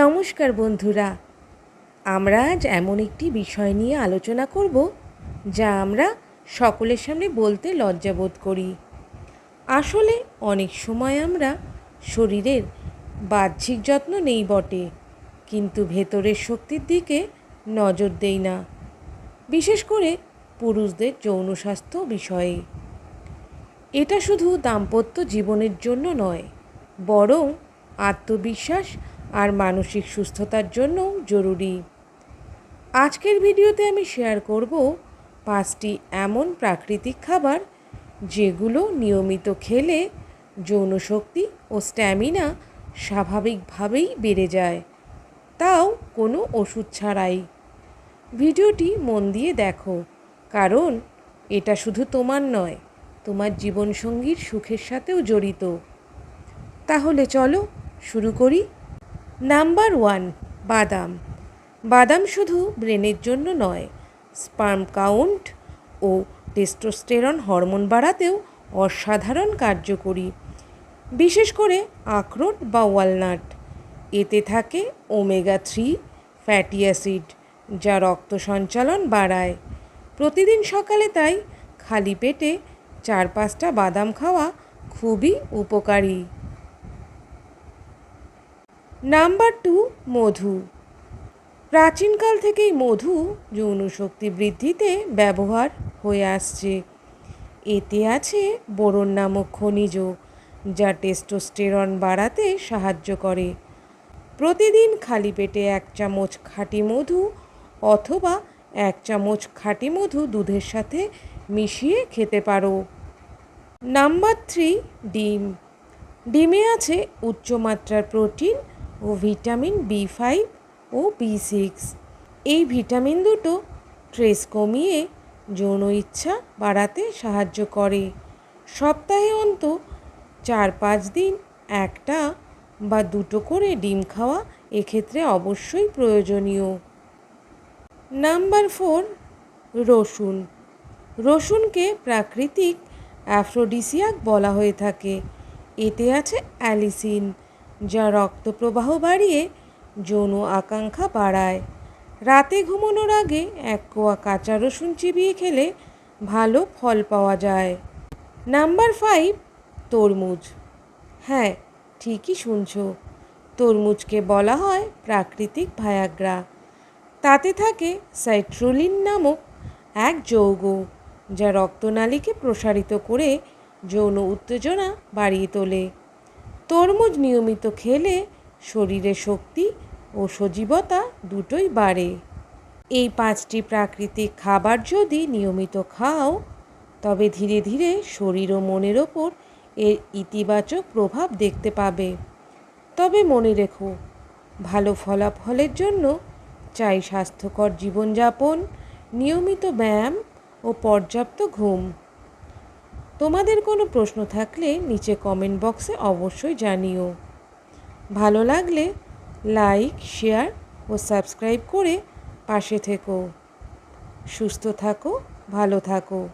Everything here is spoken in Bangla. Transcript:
নমস্কার বন্ধুরা। আমরা আজ এমন একটি বিষয় নিয়ে আলোচনা করব, যা আমরা সকলের সামনে বলতে লজ্জাবোধ করি। আসলে অনেক সময় আমরা শরীরের বাহ্যিক যত্ন নেই বটে, কিন্তু ভেতরের শক্তির দিকে নজর দেই না, বিশেষ করে পুরুষদের যৌন স্বাস্থ্য বিষয়ে। এটা শুধু দাম্পত্য জীবনের জন্য নয়, বরং আত্মবিশ্বাস আর মানসিক সুস্থতার জন্যও জরুরি। আজকের ভিডিওতে আমি শেয়ার করব পাঁচটি এমন প্রাকৃতিক খাবার যেগুলো নিয়মিত খেলে যৌনশক্তি ও স্ট্যামিনা স্বাভাবিকভাবেই বেড়ে যায়। তাও কোনো ওষুধ ছাড়াই। ভিডিওটি মন দিয়ে দেখো, কারণ এটা শুধু তোমার নয়, তোমার জীবনসঙ্গীর সুখের সাথেও জড়িত। তাহলে চলো শুরু করি নাম্বার ওয়ান, বাদাম। বাদাম শুধু ব্রেনের জন্য নয়, স্পার্ম কাউন্ট ও টেস্টোস্টেরন হরমোন বাড়াতেও অসাধারণ কার্যকরী। বিশেষ করে আখরোট বা ওয়ালনাট। এতে থাকে ওমেগা থ্রি ফ্যাটি অ্যাসিড, যা রক্ত সঞ্চালন বাড়ায়। প্রতিদিন সকালে তাই খালি পেটে চার পাঁচটা বাদাম খাওয়া খুবই উপকারী। নাম্বার টু, মধু। প্রাচীনকাল থেকেই মধু যৌন শক্তি বৃদ্ধিতে ব্যবহার হয়ে আসছে। এতে আছে বোরন নামক খনিজ, যা টেস্টোস্টেরন বাড়াতে সাহায্য করে। প্রতিদিন খালি পেটে এক চামচ খাঁটি মধু অথবা এক চামচ খাঁটি মধু দুধের সাথে মিশিয়ে খেতে পারো। নাম্বার থ্রি, ডিম। ডিমে আছে উচ্চমাত্রার প্রোটিন ও ভিটামিন বি ফাইভ ও বি সিক্স এই ভিটামিন দুটো ট্রেস কমিয়ে যৌন ইচ্ছা বাড়াতে সাহায্য করে। সপ্তাহে অন্ত চার পাঁচ দিন একটা বা দুটো করে ডিম খাওয়া এক্ষেত্রে অবশ্যই প্রয়োজনীয়। নাম্বার ফোর, রসুন। রসুনকে প্রাকৃতিক অ্যাফ্রোডিসিয়াক বলা হয়ে থাকে। এতে আছে অ্যালিসিন। যা রক্ত প্রবাহ বাড়িয়ে যৌন আকাঙ্ক্ষা বাড়ায়। রাতে ঘুমানোর আগে এক কোয়া কাঁচা রসুন চিবিয়ে খেলে ভালো ফল পাওয়া যায়। নাম্বার ফাইভ, তরমুজ। হ্যাঁ ঠিকই শুনছ। তরমুজকে বলা হয় প্রাকৃতিক ভায়াগ্রা। তাতে থাকে সাইট্রোলিন নামক এক যৌগ, যা রক্তনালীকে প্রসারিত করে যৌন উত্তেজনা বাড়িয়ে তোলে। তরমুজ নিয়মিত খেলে শরীরে শক্তি ও সজীবতা দুটোই বাড়ে। এই পাঁচটি প্রাকৃতিক খাবার যদি নিয়মিত খাও, তবে ধীরে ধীরে শরীর ও মনের ওপর এর ইতিবাচক প্রভাব দেখতে পাবে। তবে মনে রেখো, ভালো ফলাফলের জন্য চাই স্বাস্থ্যকর জীবনযাপন, নিয়মিত ব্যায়াম ও পর্যাপ্ত ঘুম। তোমাদের কোনো প্রশ্ন থাকলে নিচে কমেন্ট বক্সে অবশ্যই জানিও। ভালো লাগলে লাইক শেয়ার ও সাবস্ক্রাইব করে পাশে থেকো। সুস্থ থাকো, ভালো থাকো।